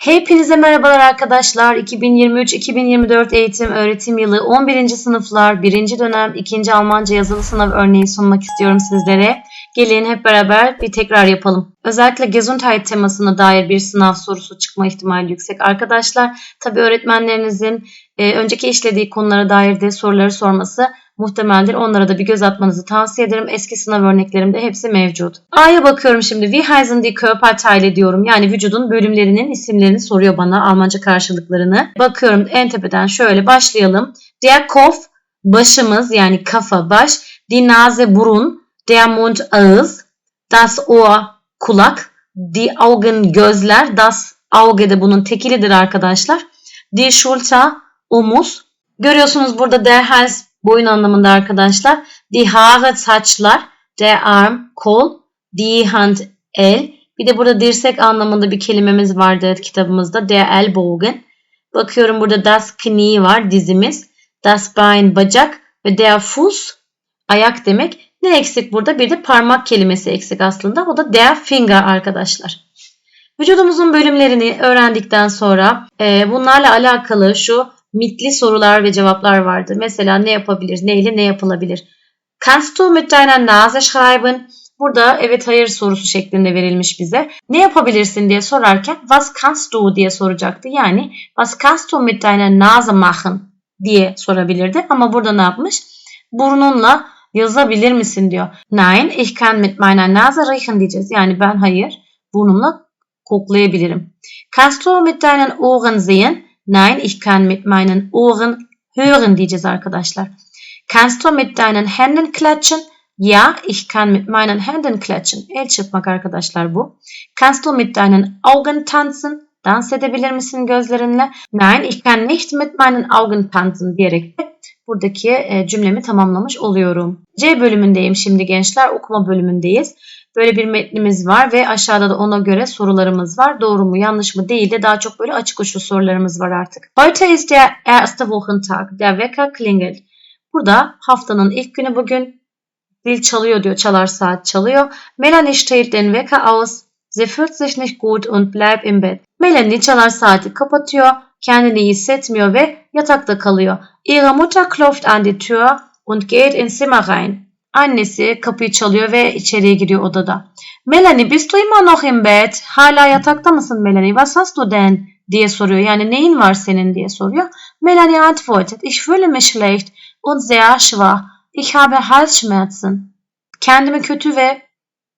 Hepinize merhabalar arkadaşlar. 2023-2024 eğitim öğretim yılı 11. sınıflar 1. dönem 2. Almanca yazılı sınav örneği sunmak istiyorum sizlere. Gelin hep beraber bir tekrar yapalım. Özellikle Gesundheit temasına dair bir sınav sorusu çıkma ihtimali yüksek arkadaşlar. Tabi öğretmenlerinizin e, önceki işlediği konulara dair de soruları sorması muhtemeldir. Onlara da bir göz atmanızı tavsiye ederim. Eski sınav örneklerimde hepsi mevcut. A'ya bakıyorum şimdi. Wie heißen die Körperteile diyorum. Yani vücudun bölümlerinin isimlerini soruyor bana. Almanca karşılıklarını. Bakıyorum en tepeden şöyle başlayalım. Der Kopf başımız yani kafa baş. Die Nase burun. Der Mund ağız. Das Ohr kulak. Die Augen gözler. Das Auge de bunun tekilidir arkadaşlar. Die Schulter omuz. Görüyorsunuz burada der Hals boyun anlamında arkadaşlar. Die Haare saçlar, der Arm kol, die Hand el. Bir de burada dirsek anlamında bir kelimemiz vardı kitabımızda. Der Ellbogen. Bakıyorum burada das Knie var dizimiz. Das Bein bacak ve der Fuß ayak demek. Ne eksik burada? Bir de parmak kelimesi eksik aslında. O da der Finger arkadaşlar. Vücudumuzun bölümlerini öğrendikten sonra e, bunlarla alakalı şu mitli sorular ve cevaplar vardır. Mesela ne yapabilir, ne ile ne yapılabilir? Kannst du mit deiner Nase schreiben? Burada evet hayır sorusu şeklinde verilmiş bize. Ne yapabilirsin diye sorarken was kannst du diye soracaktı. Yani was kannst du mit deiner Nase machen diye sorabilirdi. Ama burada ne yapmış? Burnunla yazabilir misin diyor. Nein, ich kann mit meiner Nase riechen diyeceğiz. Yani ben hayır, burnumla koklayabilirim. Kannst du mit deinen Ohren sehen? Nein, ich kann mit meinen Ohren hören diyeceğiz arkadaşlar. Kannst du mit deinen Händen klatschen? Ja, ich kann mit meinen Händen klatschen. El çırpmak arkadaşlar bu. Kannst du mit deinen Augen tanzen? Dans edebilir misin gözlerinle? Nein, ich kann nicht mit meinen Augen tanzen diyerek de buradaki e, cümlemi tamamlamış oluyorum. C bölümündeyim şimdi gençler. Okuma bölümündeyiz. Böyle bir metnimiz var ve aşağıda da ona göre sorularımız var. Doğru mu yanlış mı değil de daha çok böyle açık uçlu sorularımız var artık. Heute ist der erste Wochentag. Der Wecker klingelt. Burada haftanın ilk günü bugün. Zil çalıyor diyor. Çalar saat çalıyor. Melanie stellt den Wecker aus. Sie fühlt sich nicht gut und bleibt im Bett. Melanie çalar saati kapatıyor. Kendini iyi hissetmiyor ve yatakta kalıyor. Ihre Mutter klopft an die Tür und geht ins Zimmer rein. Annesi kapıyı çalıyor ve içeriye giriyor odada. Melanie bist du immer noch im Bett? Hala yatakta mısın Melanie? Was hast du denn? diye soruyor. Yani neyin var senin diye soruyor. Melanie antwortet. Ich fühle mich schlecht und sehr schwach. Ich habe Halsschmerzen. Kendimi kötü ve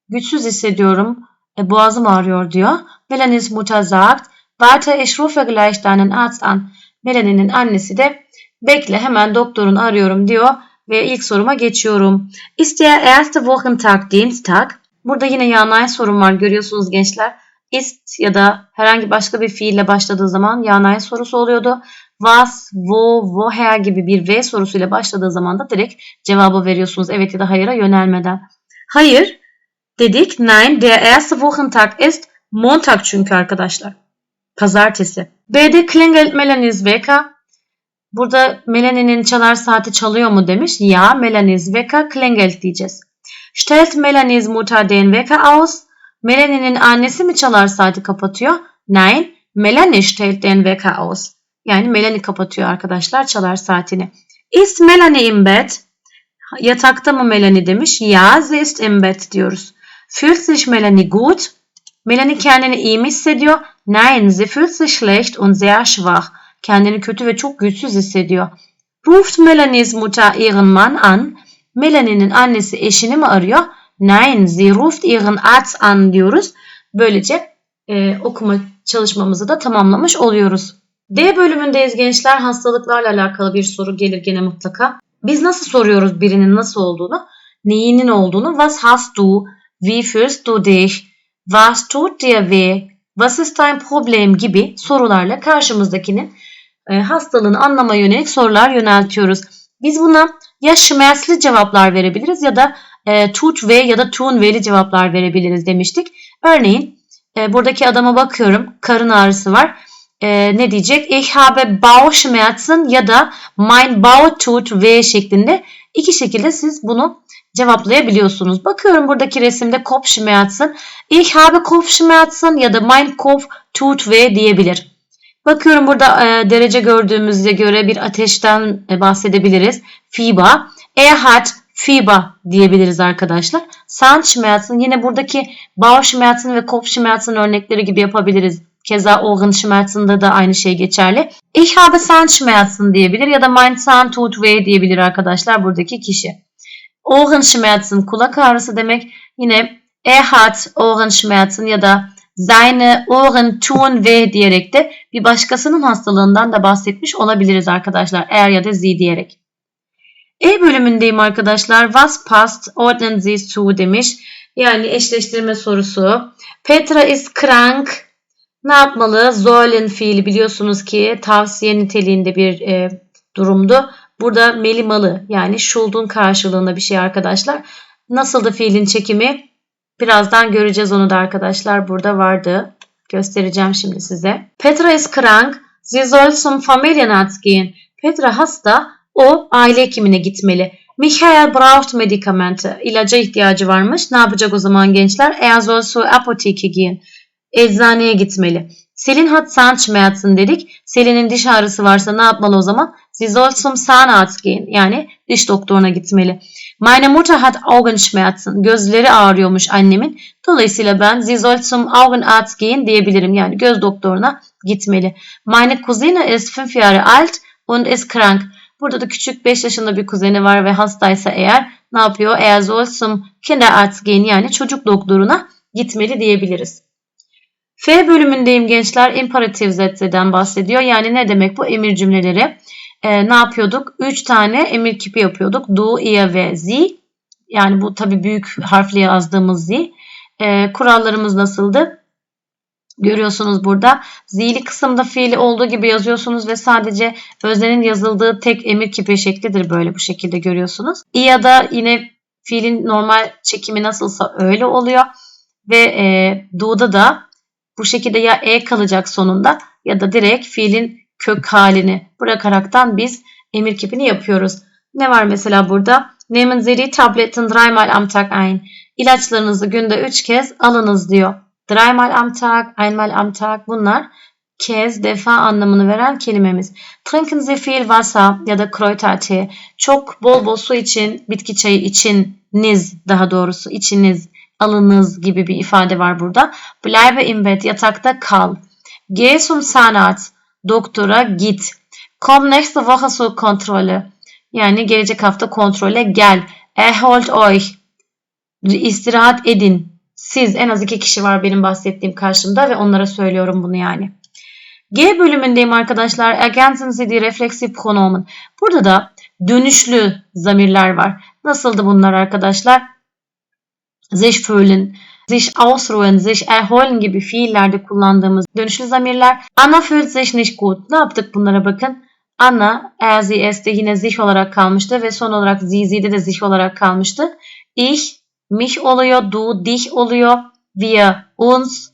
güçsüz hissediyorum. E, boğazım ağrıyor diyor. Melanies Mutter sagt. Warte, ich rufe gleich deinen Arzt an. Melanie'nin annesi de bekle hemen doktorunu arıyorum diyor ve ilk soruma geçiyorum. Ist der erste Wochentag Dienstag? Burada yine yanay sorum var görüyorsunuz gençler. Ist ya da herhangi başka bir fiille başladığı zaman yanay sorusu oluyordu. Was, wo, woher gibi bir V sorusuyla başladığı zaman da direkt cevabı veriyorsunuz. Evet ya da hayıra yönelmeden. Hayır dedik. Nein, der erste Wochentag ist Montag çünkü arkadaşlar. Pazartesi. B'de klingelt Melanie's Wecker. Burada Melanie'nin çalar saati çalıyor mu demiş. Ya Melanie's Wecker klingelt diyeceğiz. Stellt Melanie's Mutter den Wecker aus? Melanie'nin annesi mi çalar saati kapatıyor? Nein, Melanie stellt den Wecker aus. Yani Melanie kapatıyor arkadaşlar çalar saatini. Ist Melanie im Bett? Yatakta mı Melanie demiş. Ya, sie ist im Bett diyoruz. Fühlt sich Melanie gut? Melanie kendini iyi mi hissediyor? Nein, sie fühlt sich schlecht und sehr schwach. Kendini kötü ve çok güçsüz hissediyor. Ruft Melanies Mutter ihren Mann an. Melanie'nin annesi eşini mi arıyor? Nein, sie ruft ihren Arzt an diyoruz. Böylece e, okuma çalışmamızı da tamamlamış oluyoruz. D bölümündeyiz gençler. Hastalıklarla alakalı bir soru gelir gene mutlaka. Biz nasıl soruyoruz birinin nasıl olduğunu? Neyinin olduğunu? Was hast du? Wie fühlst du dich? Was tut dir weh? Was ist dein Problem gibi sorularla karşımızdakinin hastalığını anlama yönelik sorular yöneltiyoruz. Biz buna ya şmersli cevaplar verebiliriz ya da e, tut ve ya da tun veli cevaplar verebiliriz demiştik. Örneğin e, buradaki adama bakıyorum karın ağrısı var. E, ne diyecek? Ich habe Bauchschmerzen ya da mein Bauch tut weh şeklinde iki şekilde siz bunu cevaplayabiliyorsunuz. Bakıyorum buradaki resimde Kopfschmerzen. Ich habe Kopfschmerzen ya da mein Kopf tut weh diyebilir. Bakıyorum burada e, derece gördüğümüzde göre bir ateşten e, bahsedebiliriz. Fieber. Er hat Fieber diyebiliriz arkadaşlar. Zahnschmerzen yine buradaki Bauchschmerzen ve Kopfschmerzen örnekleri gibi yapabiliriz. Keza Ohrenschmerzen'da da aynı şey geçerli. Ich habe Zahnschmerzen diyebilir ya da mein Zahn tut weh diyebilir arkadaşlar buradaki kişi. Ohrenschmerzen kulak ağrısı demek. Yine er hat Ohrenschmerzen ya da seine Ohren tun weh diyerek de bir başkasının hastalığından da bahsetmiş olabiliriz arkadaşlar. Er ya da sie diyerek. E bölümündeyim arkadaşlar. Was passt ordnen Sie zu demiş. Yani eşleştirme sorusu. Petra is krank. Ne yapmalı? Sollen fiili biliyorsunuz ki tavsiye niteliğinde bir e, durumdu. Burada melimalı yani should'un karşılığında bir şey arkadaşlar. Nasıldı fiilin çekimi? Birazdan göreceğiz onu da arkadaşlar. Burada vardı. Göstereceğim şimdi size. Petra is krank. Sie soll. Petra hasta. O aile hekimine gitmeli. Michael braucht Medikamente. İlaca ihtiyacı varmış. Ne yapacak o zaman gençler? Er soll zur Apotheke gehen. Eczaneye gitmeli. Selin hat Zahnschmerzen dedik. Selin'in diş ağrısı varsa ne yapmalı o zaman? Sie soll zum. Yani diş doktoruna gitmeli. Meine Mutter hat Augenschmerzen. Gözleri ağrıyormuş annemin. Dolayısıyla ben sie soll zum diyebilirim. Yani göz doktoruna gitmeli. Meine Cousine ist 5 Jahre alt und ist krank. Burada da küçük 5 yaşında bir kuzeni var ve hastaysa eğer ne yapıyor? Er soll zum Kinderarzt gehen yani çocuk doktoruna gitmeli diyebiliriz. F bölümündeyim gençler. İmperatif zetzeden bahsediyor. Yani ne demek bu emir cümleleri? Ee, ne yapıyorduk? 3 tane emir kipi yapıyorduk. Du, ihr ve sie. Yani bu tabi büyük harfle yazdığımız sie. Ee, kurallarımız nasıldı? Görüyorsunuz burada. Z'li kısımda fiili olduğu gibi yazıyorsunuz ve sadece öznenin yazıldığı tek emir kipi şeklidir böyle bu şekilde görüyorsunuz. Ya da yine fiilin normal çekimi nasılsa öyle oluyor. Ve e, do'da da bu şekilde ya e kalacak sonunda ya da direkt fiilin kök halini bırakaraktan biz emir kipini yapıyoruz. Ne var mesela burada? Nehmen Sie die Tabletten dreimal am Tag ein. İlaçlarınızı günde 3 kez alınız diyor. Dreimal am Tag, einmal am Tag bunlar kez, defa anlamını veren kelimemiz. Trinken Sie viel Wasser ya da Kräutertee. Çok bol bol su için, bitki çayı içiniz daha doğrusu içiniz, alınız gibi bir ifade var burada. Bleibe im Bett, yatakta kal. Geh zum Zahnarzt, doktora git. Komm nächste Woche zur Kontrolle. Yani gelecek hafta kontrole gel. Erholt euch. İstirahat edin. Siz en az iki kişi var benim bahsettiğim karşımda ve onlara söylüyorum bunu yani. G bölümündeyim arkadaşlar. Ergänzen Sie die refleksif pronomen. Burada da dönüşlü zamirler var. Nasıldı bunlar arkadaşlar? Sich fühlen, sich ausruhen, sich erholen gibi fiillerde kullandığımız dönüşlü zamirler. Anna fühlt sich nicht gut. Ne yaptık bunlara bakın. Anna, er, sie, es de yine sich olarak kalmıştı ve son olarak sie, sie'de de sich olarak kalmıştı. Ich, mich oluyor, du, dich oluyor, wir, uns,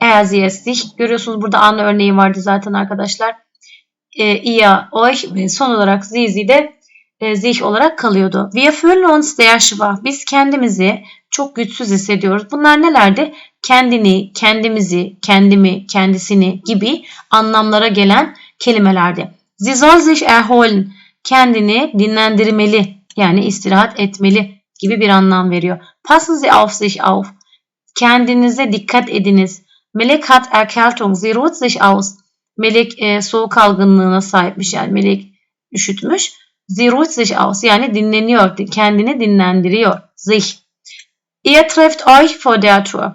er, sie, es, sich. Görüyorsunuz burada anla örneği vardı zaten arkadaşlar. E, ihr, euch ve son olarak sie, sie de e, sich olarak kalıyordu. Wir fühlen uns sehr schwach. Biz kendimizi çok güçsüz hissediyoruz. Bunlar nelerdi? Kendini, kendimizi, kendimi, kendisini gibi anlamlara gelen kelimelerdi. Sie soll sich erholen. Kendini dinlendirmeli yani istirahat etmeli gibi bir anlam veriyor. Passen Sie auf sich auf. Kendinize dikkat ediniz. Melek hat Erkältung. Sie ruht sich aus. Melek e, soğuk algınlığına sahipmiş yani melek üşütmüş. Sie ruht sich aus yani dinleniyor, kendini dinlendiriyor. Sich. Ihr trefft euch vor der Tür.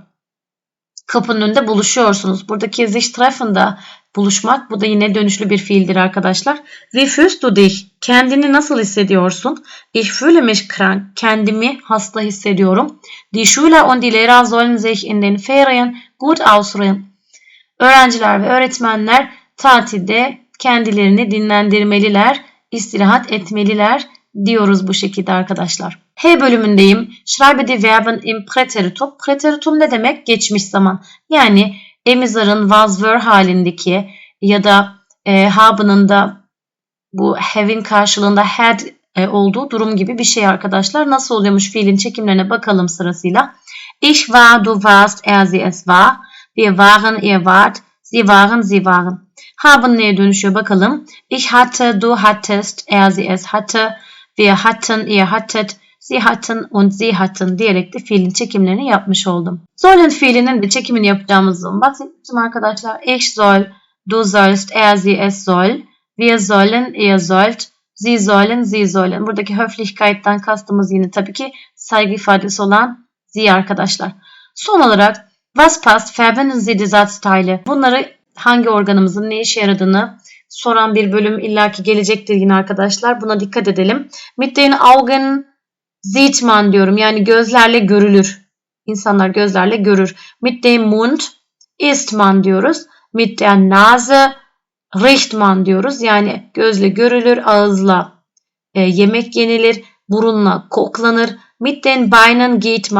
Kapının önünde buluşuyorsunuz. Buradaki sich treffen da buluşmak. Bu da yine dönüşlü bir fiildir arkadaşlar. Wie fühlst du dich? Kendini nasıl hissediyorsun? Ich fühle mich krank. Kendimi hasta hissediyorum. Die Schüler und die Lehrer sollen sich in den Ferien gut ausruhen. Öğrenciler ve öğretmenler tatilde kendilerini dinlendirmeliler, istirahat etmeliler diyoruz bu şekilde arkadaşlar. H bölümündeyim. Schreibe die Verben im Präteritum. Präteritum ne demek? Geçmiş zaman. Yani emizarın was were halindeki ya da e, habe'nın da bu have'in karşılığında had e, olduğu durum gibi bir şey arkadaşlar. Nasıl oluyormuş fiilin çekimlerine bakalım sırasıyla. Ich war, du warst, er, sie, es war. Wir waren, ihr wart. Sie waren, sie waren. Haben neye dönüşüyor bakalım. Ich hatte, du hattest, er, sie, es hatte. Wir hatten, ihr hattet. Sie hatten und sie hatten diyerek de fiilin çekimlerini yapmış oldum. Sollen fiilinin de çekimini yapacağımız zaman bahsetmiştim arkadaşlar. Ich soll, du sollst, er, sie, es soll. Wir sollen, ihr sollt. Sie sollen, sie sollen. Buradaki Höflichkeit'ten kastımız yine tabii ki saygı ifadesi olan sie arkadaşlar. Son olarak was passt, verwenden Sie die Satzteile. Bunları hangi organımızın ne işe yaradığını soran bir bölüm illaki gelecektir yine arkadaşlar. Buna dikkat edelim. Mit Augen sieht diyorum. Yani gözlerle görülür. İnsanlar gözlerle görür. Mit Mund isst man diyoruz. Mit Nase riecht man diyoruz. Yani gözle görülür, ağızla e, yemek yenilir, burunla koklanır. Mit Beinen geht.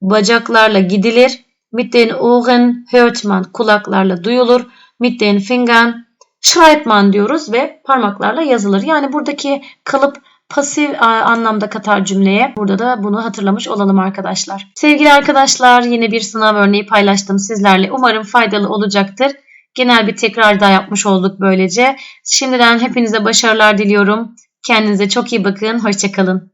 Bacaklarla gidilir. Mit den Ohren hört man. Kulaklarla duyulur. Mit den Fingern schreibt man diyoruz ve parmaklarla yazılır. Yani buradaki kalıp pasif anlamda katar cümleye. Burada da bunu hatırlamış olalım arkadaşlar. Sevgili arkadaşlar yine bir sınav örneği paylaştım sizlerle. Umarım faydalı olacaktır. Genel bir tekrar daha yapmış olduk böylece. Şimdiden hepinize başarılar diliyorum. Kendinize çok iyi bakın. Hoşçakalın.